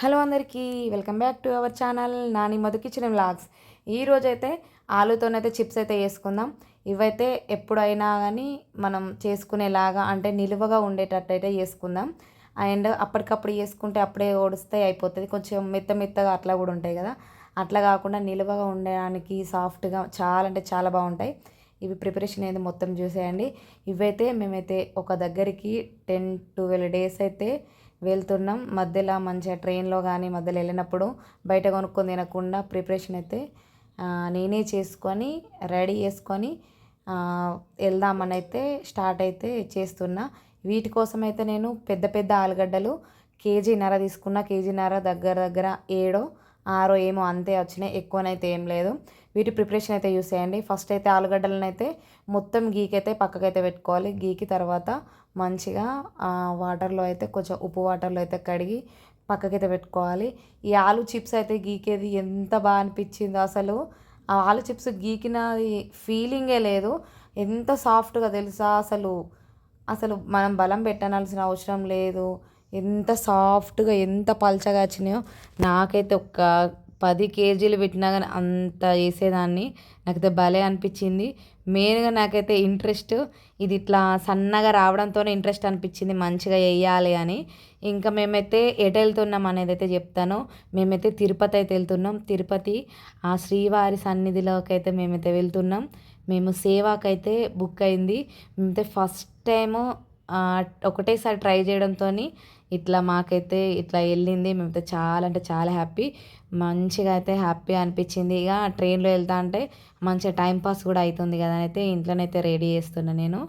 Hello అందరికీ welcome back to our channel Nani Madhu kitchen vlogs. ఈరోజైతే ఆలుతోనైతే chips అయితే వేసుకుందాం. ఇవైతే ఎప్పుడైనా కానీ మనం చేసుకునేలాగా అంటే నిలువగా ఉండేటట్టు అయితే చేసుకుందాం అండ్ అప్పటికప్పుడు చేసుకుంటే అప్పుడే ఓడిస్తే అయిపోతుంది. కొంచెం మెత్త మెత్తగా అట్లా కూడా ఉంటాయి కదా. అట్లా కాకుండా నిలువగా ఉండడానికి సాఫ్ట్గా చాలా అంటే చాలా బాగుంటాయి. ఇవి ప్రిపరేషన్ అయితే మొత్తం చూసేయండి. ఇవైతే మేమైతే ఒక దగ్గరికి టెన్ ట్వెల్వ్ డేస్ అయితే వెళ్తున్నాం. మధ్యలో మంచిగా ట్రైన్లో కానీ మధ్యలో వెళ్ళినప్పుడు బయట కొనుక్కొని తినకుండా ప్రిపరేషన్ అయితే నేనే చేసుకొని రెడీ చేసుకొని వెళ్దామని అయితే స్టార్ట్ అయితే చేస్తున్నా. వీటి కోసం అయితే నేను పెద్ద పెద్ద ఆలుగడ్డలు కేజీన్నర తీసుకున్న. కేజీన్నర దగ్గర దగ్గర ఏడో ఆరో ఏమో అంతే వచ్చినాయి ఎక్కువనైతే ఏం లేదు. వీటి ప్రిపరేషన్ అయితే యూస్ చేయండి. ఫస్ట్ అయితే ఆలుగడ్డలను అయితే మొత్తం గీకైతే పక్కకైతే పెట్టుకోవాలి. గీకి తర్వాత మంచిగా వాటర్లో అయితే కొంచెం ఉప్పు వాటర్లో అయితే కడిగి పక్కకైతే పెట్టుకోవాలి. ఈ ఆలు చిప్స్ అయితే గీకేది ఎంత బాగా అనిపించిందో అసలు. ఆ ఆలు చిప్స్ గీకిన ఫీలింగే లేదు. ఎంత సాఫ్ట్గా తెలుసా అసలు. అసలు మనం బలం పెట్టనాల్సిన అవసరం లేదు. ఎంత సాఫ్ట్గా ఎంత పల్చగా వచ్చినాయో. నాకైతే ఒక పది కేజీలు పెట్టినా కానీ అంత వేసేదాన్ని నాకైతే భలే అనిపించింది. మెయిన్గా నాకైతే ఇంట్రెస్ట్ ఇది ఇట్లా సన్నగా రావడంతోనే ఇంట్రెస్ట్ అనిపించింది మంచిగా వేయాలి అని. ఇంకా మేమైతే ఎటు వెళ్తున్నాం అనేది అయితే చెప్తాను. మేమైతే తిరుపతి అయితే వెళ్తున్నాం. తిరుపతి ఆ శ్రీవారి సన్నిధిలోకి అయితే మేమైతే వెళ్తున్నాం. మేము సేవాకైతే బుక్ అయింది. మేమైతే ఫస్ట్ టైము ఒకటేసారి ట్రై చేయడంతో ఇట్లా మాకైతే ఇట్లా వెళ్ళింది. మేమైతే చాలా అంటే చాలా హ్యాపీ. మంచిగా అయితే హ్యాపీ అనిపించింది. ఇక ట్రైన్లో వెళ్తా అంటే మంచిగా టైంపాస్ కూడా అవుతుంది కదా అయితే ఇంట్లోనైతే రెడీ చేస్తున్నా నేను.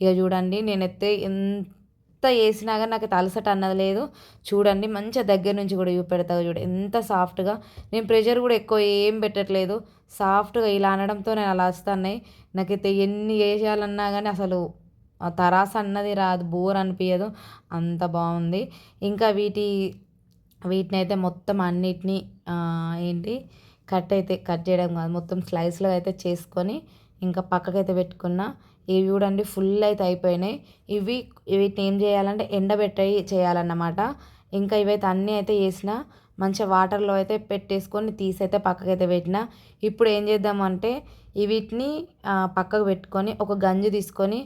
ఇక చూడండి నేనైతే ఎంత వేసినా కానీ నాకు అలసట అన్నది లేదు. చూడండి మంచిగా దగ్గర నుంచి కూడా చూపెడతా చూడ. ఎంత సాఫ్ట్గా. నేను ప్రెషర్ కూడా ఎక్కువ ఏం పెట్టట్లేదు. సాఫ్ట్గా ఇలా అనడంతో నేను అలా వస్తున్నాయి నాకైతే ఎన్ని వేసేయాలన్నా కానీ అసలు తరాస అన్నది రాదు బోర్ అనిపించదు అంత బాగుంది. ఇంకా వీటి వీటిని అయితే మొత్తం అన్నిటినీ ఏంటి కట్ అయితే కట్ చేయడం కాదు మొత్తం స్లైస్లో అయితే చేసుకొని ఇంకా పక్కకైతే పెట్టుకున్న. ఇవి చూడండి ఫుల్ అయితే అయిపోయినాయి. ఇవి వీటిని ఏం చేయాలంటే ఎండబెట్టి చేయాలన్నమాట. ఇంకా ఇవైతే అన్నీ అయితే చేసిన మంచిగా వాటర్లో అయితే పెట్టేసుకొని తీసైతే పక్కకైతే పెట్టిన. ఇప్పుడు ఏం చేద్దామంటే వీటిని పక్కకు పెట్టుకొని ఒక గంజు తీసుకొని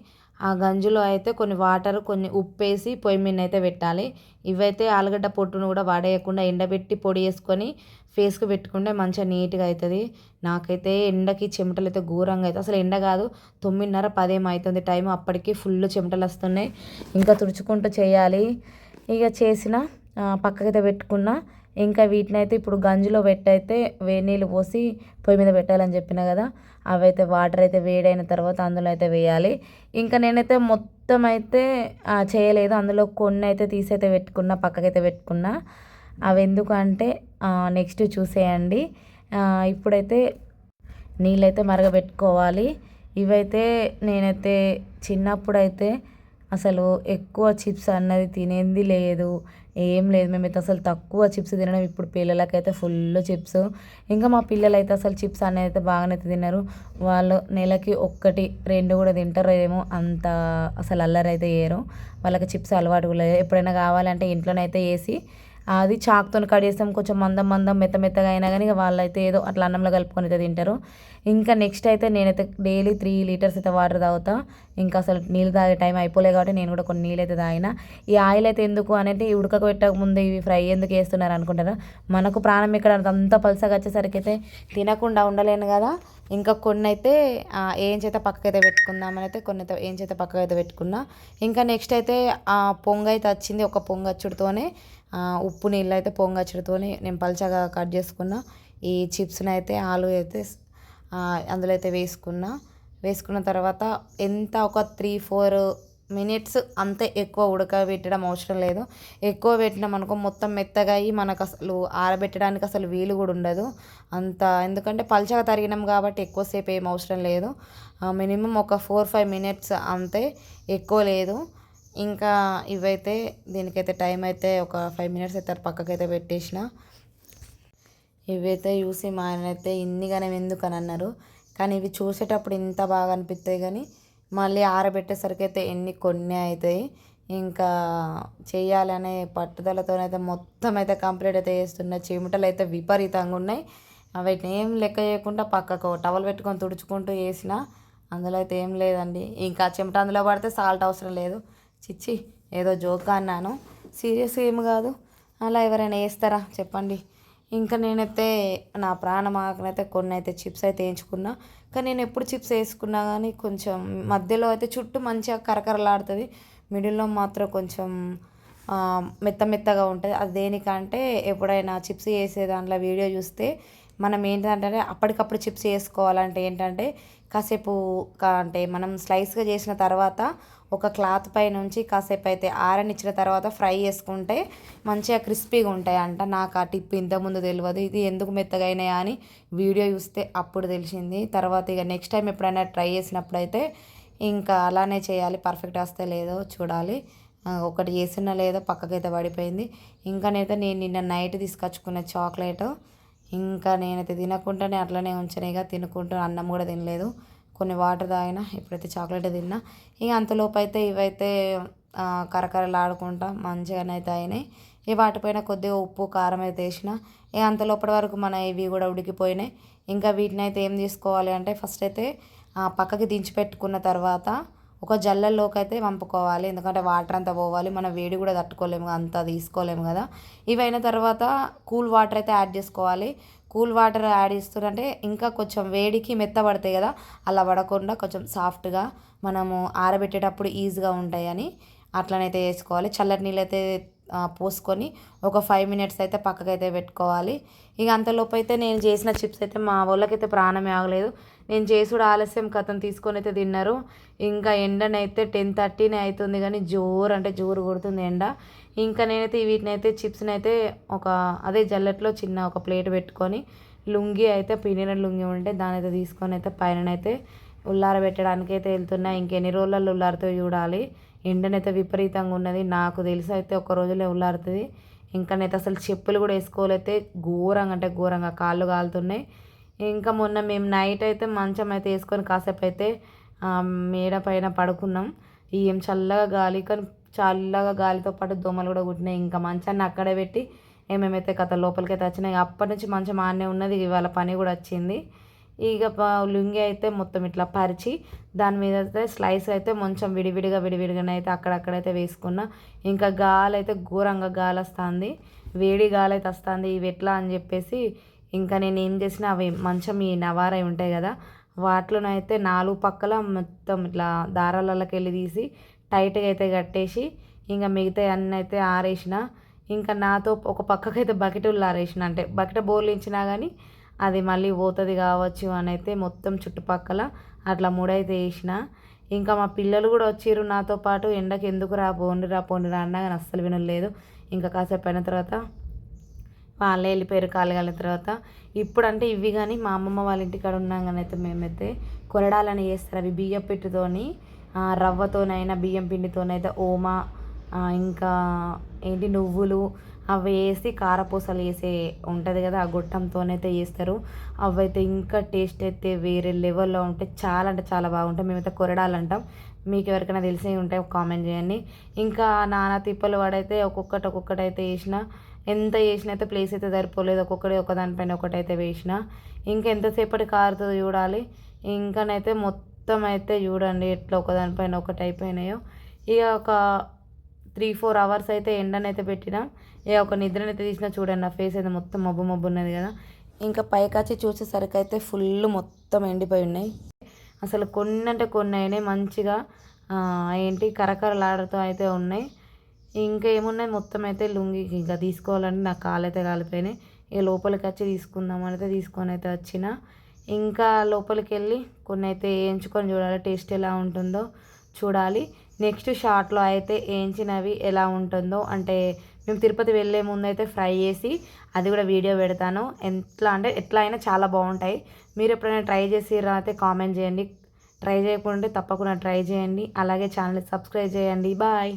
ఆ గంజులో అయితే కొన్ని వాటర్ కొన్ని ఉప్పు వేసి పొయ్యి మీద అయితే పెట్టాలి. ఇవైతే ఆలుగడ్డ పొట్టును కూడా వాడేయకుండా ఎండబెట్టి పొడి వేసుకొని ఫేస్కి పెట్టుకుంటే మంచిగా నీట్గా అవుతుంది నాకైతే ఎండకి చెమటలు అయితే ఘోరంగా అవుతుంది అసలు ఎండ కాదు తొమ్మిదిన్నర పదేం అవుతుంది టైం అప్పటికి ఫుల్ చెమటలు వస్తున్నాయి. ఇంకా తుడుచుకుంటూ చేయాలి. ఇక చేసిన పక్కకైతే పెట్టుకున్న ఇంకా వీటిని అయితే ఇప్పుడు గంజిలో పెట్టయితే వేడి నీళ్ళు పోసి పొయ్యి మీద పెట్టాలని చెప్పిన కదా అవైతే వాటర్ అయితే వేడైన తర్వాత అందులో అయితే వేయాలి. ఇంకా నేనైతే మొత్తం అయితే చేయలేదు. అందులో కొన్ని అయితే తీసైతే పెట్టుకున్నా పక్కకైతే పెట్టుకున్నా. అవి ఎందుకంటే నెక్స్ట్ చూసేయండి. ఇప్పుడైతే నీళ్ళైతే మరగబెట్టుకోవాలి. ఇవైతే నేనైతే చిన్నప్పుడైతే అసలు ఎక్కువ చిప్స్ అన్నది తినేది లేదు. ఏం లేదు. మేమైతే అసలు తక్కువ చిప్స్ తినడం. ఇప్పుడు పిల్లలకైతే ఫుల్ చిప్స్. ఇంకా మా పిల్లలు అయితే అసలు చిప్స్ అనేది అయితే బాగానే తిన్నారు వాళ్ళు నెలకి ఒక్కటి రెండు కూడా తింటారు ఏమో అంత అసలు అల్లరి అయితే వేయరు వాళ్ళకి చిప్స్ అలవాటు కూడా లేదు. ఎప్పుడైనా కావాలంటే ఇంట్లోనైతే వేసి అది చాక్తో కట్ చేస్తాం కొంచెం మందం మందం మెత్త మెత్తగా అయినా కానీ వాళ్ళైతే ఏదో అట్లా అన్నంలో కలుపుకొని అయితే తింటారు. ఇంకా నెక్స్ట్ అయితే నేనైతే డైలీ త్రీ లీటర్స్ అయితే వాటర్ తాగుతా. ఇంకా అసలు నీళ్ళు తాగే టైం అయిపోలేదు కాబట్టి నేను కూడా కొన్ని నీళ్ళు అయితే తాగిన. ఈ ఆయిల్ అయితే ఎందుకు అనేది ఉడకకు పెట్టక ముందు ఇవి ఫ్రై ఎందుకు వేస్తున్నారు అనుకుంటారా? మనకు ప్రాణం ఇక్కడ అంత పలుసగా వచ్చేసరికి అయితే తినకుండా ఉండలేను కదా. ఇంకా కొన్ని అయితే ఏం చేత పక్కకైతే పెట్టుకుందామని అయితే కొన్ని అయితే ఏం చేత పక్కకైతే పెట్టుకున్నా. ఇంకా నెక్స్ట్ అయితే ఆ పొంగ అయితే వచ్చింది ఒక పొంగచ్చుడితోనే. ఉప్పు నీళ్ళు అయితే పొంగచ్చుడితోనే నేను పలచగా కట్ చేసుకున్న. ఈ చిప్స్ని అయితే ఆలు అయితే అందులో అయితే వేసుకున్న. వేసుకున్న తర్వాత ఎంత ఒక త్రీ ఫోర్ మినిట్స్ అంతే ఎక్కువ ఉడకబెట్టడం అవసరం లేదు. ఎక్కువ పెట్టినాం అనుకో మొత్తం మెత్తగా అయ్యి మనకు అసలు ఆరబెట్టడానికి అసలు వీలు కూడా ఉండదు. అంత ఎందుకంటే పల్చగా తరిగినాం కాబట్టి ఎక్కువసేపు ఏం అవసరం లేదు. మినిమం ఒక ఫోర్ ఫైవ్ మినిట్స్ అంతే ఎక్కువ లేదు. ఇంకా ఇవైతే దీనికైతే టైం అయితే ఒక ఫైవ్ మినిట్స్ అయితే పక్కకైతే పెట్టేసిన. ఇవైతే చూసి మా ఆయన అయితే ఇన్నిగానే ఎందుకు అని అన్నారు. కానీ ఇవి చూసేటప్పుడు ఇంత బాగా అనిపిస్తాయి కానీ మళ్ళీ ఆరబెట్టేసరికి అయితే ఎన్ని కొన్ని అవుతాయి ఇంకా చేయాలనే పట్టుదలతోనైతే మొత్తం అయితే కంప్లీట్ అయితే చేస్తున్న. చెమటలు అయితే విపరీతంగా ఉన్నాయి. వాటిని ఏం లెక్క చేయకుండా పక్కకు టవల్ పెట్టుకొని తుడుచుకుంటూ వేసిన అందులో అయితే ఏం లేదండి. ఇంకా చెమట అందులో పడితే సాల్ట్ అవసరం లేదు. చిచ్చి ఏదో జోక్గా అన్నాను. సీరియస్ ఏం కాదు. అలా ఎవరైనా వేస్తారా? చెప్పండి. ఇంకా నేనైతే నా ప్రాణం ఆకనైతే కొన్ని అయితే చిప్స్ అయితే వేయించుకున్నా. కానీ నేను ఎప్పుడు చిప్స్ వేసుకున్నా కానీ కొంచెం మధ్యలో అయితే చుట్టూ మంచిగా కరకరలాడుతుంది. మిడిల్లో మాత్రం కొంచెం మెత్త మెత్తగా ఉంటుంది. అది దేనికంటే ఎప్పుడైనా చిప్స్ వేసే దాంట్లో వీడియో చూస్తే మనం ఏంటంటే అప్పటికప్పుడు చిప్స్ వేసుకోవాలంటే ఏంటంటే కాసేపు అంటే మనం స్లైస్గా చేసిన తర్వాత ఒక క్లాత్ పై నుంచి కాసేపు అయితే ఆరనిచ్చిన తర్వాత ఫ్రై చేసుకుంటే మంచిగా క్రిస్పీగా ఉంటాయి అంట నాకు ఆ టిప్ ఇంతకుముందు తెలియదు ఇది ఎందుకు మెత్తగైనాయా అని వీడియో చూస్తే అప్పుడు తెలిసింది. తర్వాత ఇక నెక్స్ట్ టైం ఎప్పుడైనా ట్రై చేసినప్పుడు అయితే ఇంకా అలానే చేయాలి. పర్ఫెక్ట్ వస్తే లేదో చూడాలి. ఒకటి చేసినా లేదో పక్కకైతే పడిపోయింది. ఇంకానైతే నేను నిన్న నైట్ తీసుకొచ్చుకున్న చాక్లెట్ ఇంకా నేనైతే తినకుండానే అట్లనే ఉంచనేగా తినుకుంటూ అన్నం కూడా తినలేదు. కొన్ని వాటర్ తాగిన ఇప్పుడైతే చాక్లెట్ తిన్నా. ఇక అంతలోపు అయితే ఇవైతే కరకరలాడుకుంటా మంచిగానే అయితే అయినాయి ఈ వాటిపైన కొద్దిగా ఉప్పు కారం అయితే వేసిన. ఇక అంతలోపటి వరకు మన ఇవి కూడా ఉడికిపోయినాయి. ఇంకా వీటిని అయితే ఏం తీసుకోవాలి అంటే ఫస్ట్ అయితే పక్కకి దించి పెట్టుకున్న తర్వాత ఒక జల్లల్లోకి అయితే పంపుకోవాలి ఎందుకంటే వాటర్ అంతా పోవాలి. మనం వేడి కూడా తట్టుకోలేము అంతా తీసుకోలేము కదా. ఇవైన తర్వాత కూల్ వాటర్ అయితే యాడ్ చేసుకోవాలి. కూల్ వాటర్ యాడ్ చేస్తుంటే ఇంకా కొంచెం వేడికి మెత్తబడతాయి కదా అలా పడకుండా కొంచెం సాఫ్ట్గా మనము ఆరబెట్టేటప్పుడు ఈజీగా ఉంటాయని అట్లనైతే వేసుకోవాలి. చల్లటి నీళ్ళు అయితే పోసుకొని ఒక ఫైవ్ మినిట్స్ అయితే పక్కకైతే పెట్టుకోవాలి. ఇక అంతలోపు అయితే నేను చేసిన చిప్స్ అయితే మా వాళ్ళకైతే ప్రాణమే ఆగలేదు. నేను చేసుడు ఆలస్యం కథం తీసుకొని అయితే తిన్నారు. ఇంకా ఎండనైతే టెన్ థర్టీనే అవుతుంది కానీ జోరు అంటే జోరు కొడుతుంది ఎండ. ఇంకా నేనైతే వీటిని అయితే చిప్స్ని అయితే ఒక అదే జల్లెట్లో చిన్న ఒక ప్లేట్ పెట్టుకొని లుంగి అయితే పిండిన లుంగి ఉంటే దాని అయితే తీసుకొని అయితే పైన అయితే ఉల్లార పెట్టడానికి అయితే వెళ్తున్నా. ఇంకెన్ని రోజులలో ఉల్లారితో చూడాలి. ఎండనైతే విపరీతంగా ఉన్నది. నాకు తెలిసి అయితే ఒక రోజులో ఉల్లారుతుంది. ఇంకా నేనైతే అసలు చెప్పులు కూడా వేసుకోలేతే ఘోరంగా అంటే ఘోరంగా కాళ్ళు కాలుతున్నాయి. ఇంకా మొన్న మేము నైట్ అయితే మంచం అయితే వేసుకొని కాసేపు అయితే మేడ పైన పడుకున్నాం. ఏం చల్లగా గాలి కానీ చల్లగా గాలితో పాటు దోమలు కూడా కుట్టినాయి. ఇంకా మంచాన్ని అక్కడే పెట్టి ఏమేమైతే కథ లోపలికి అయితే వచ్చినాయి అప్పటి నుంచి మంచం ఆనే ఉన్నది. ఇవాళ పని కూడా వచ్చింది. ఇక లుంగి అయితే మొత్తం ఇట్లా పరిచి దాని మీద అయితే స్లైస్ అయితే కొంచెం విడివిడిగా విడివిడిగానే అయితే అక్కడక్కడైతే వేసుకున్నా. ఇంకా గాలి అయితే ఘోరంగా గాలి వస్తుంది. వేడి గాలి అయితే వస్తుంది. ఇవి ఎట్లా అని చెప్పేసి ఇంకా నేను ఏం చేసిన అవి మంచం ఈ నవారై ఉంటాయి కదా వాటిలోనైతే నాలుగు పక్కల మొత్తం ఇట్లా దారాలకి వెళ్ళి తీసి టైట్గా అయితే కట్టేసి ఇంకా మిగతా అన్నీ అయితే ఆరేసిన. ఇంకా నాతో ఒక పక్కకైతే బకెట్లు ఆరేసిన. అంటే బకెట బోర్లించినా కానీ అది మళ్ళీ పోతుంది కావచ్చు అని అయితే మొత్తం చుట్టుపక్కల అట్లా మూడైతే వేసిన. ఇంకా మా పిల్లలు కూడా వచ్చిర్రు నాతో పాటు ఎండకి ఎందుకు రా పోండి రా పోండి రా అన్నా కానీ అస్సలు వినలేదు. ఇంకా కాసేపు అయిన తర్వాత వాళ్ళే వెళ్ళిపోయారు కాలుగాలిన తర్వాత. ఇప్పుడు అంటే ఇవి కానీ మా అమ్మమ్మ వాళ్ళ ఇంటికాడ ఉన్నాం కానీ అయితే మేమైతే కొరడాలని చేస్తారు. అవి బియ్యం పెట్టుతోని రవ్వతోనైనా బియ్యం పిండితోనైతే ఓమా ఇంకా ఏంటి నువ్వులు అవి వేసి కారపూసలు వేసే ఉంటుంది కదా ఆ గొట్టంతోనైతే చేస్తారు. అవి అయితే ఇంకా టేస్ట్ అయితే వేరే లెవెల్లో ఉంటాయి చాలా అంటే చాలా బాగుంటాయి. మేమైతే కొరడాలు అంటాం. మీకు ఎవరికైనా తెలిసి ఉంటే కామెంట్ చేయండి. ఇంకా నానా తిప్పలు వాడైతే ఒక్కొక్కటి ఒక్కొక్కటి అయితే వేసిన ఎంత చేసినా అయితే ప్లేస్ అయితే సరిపోలేదు. ఒక్కొక్కటి ఒక దానిపైన ఒకటైతే వేసిన. ఇంకా ఎంతసేపటి కారుతుంది చూడాలి. ఇంకానైతే మొత్తం అయితే చూడండి ఎట్లా ఒకదానిపైన ఒకటి అయిపోయినాయో. ఇక ఒక త్రీ ఫోర్ అవర్స్ అయితే ఎండనైతే పెట్టిన. ఇక ఒక నిద్రనైతే తీసిన చూడండి నా ఫేస్ అయితే మొత్తం మబ్బు మబ్బు ఉన్నది కదా. ఇంకా పైకాచి చూసేసరికి అయితే ఫుల్ మొత్తం ఎండిపోయి ఉన్నాయి. అసలు కొన్ని అంటే కొన్ని అయినాయి మంచిగా. ఏంటి? కరకరలాడుతూ అయితే ఉన్నాయి. ఇంకా ఏమున్నాయి? మొత్తం అయితే లుంగి ఇంకా తీసుకోవాలంటే నా కాలు అయితే కాలిపోయినాయి. ఇక లోపలికి వచ్చి తీసుకుందాం అయితే తీసుకొని అయితే వచ్చిన. ఇంకా లోపలికి వెళ్ళి కొన్ని అయితే వేయించుకొని చూడాలి. టేస్ట్ ఎలా ఉంటుందో చూడాలి. నెక్స్ట్ షార్ట్లో అయితే వేయించినవి ఎలా ఉంటుందో అంటే మేము తిరుపతి వెళ్ళే ముందు అయితే ఫ్రై చేసి అది కూడా వీడియో పెడతాను. ఎట్లా అంటే ఎట్లా అయినా చాలా బాగుంటాయి. మీరు ఎప్పుడైనా ట్రై చేసి అయితే కామెంట్ చేయండి. ట్రై చేయకుండా తప్పకుండా ట్రై చేయండి. అలాగే ఛానల్ సబ్స్క్రైబ్ చేయండి. బాయ్.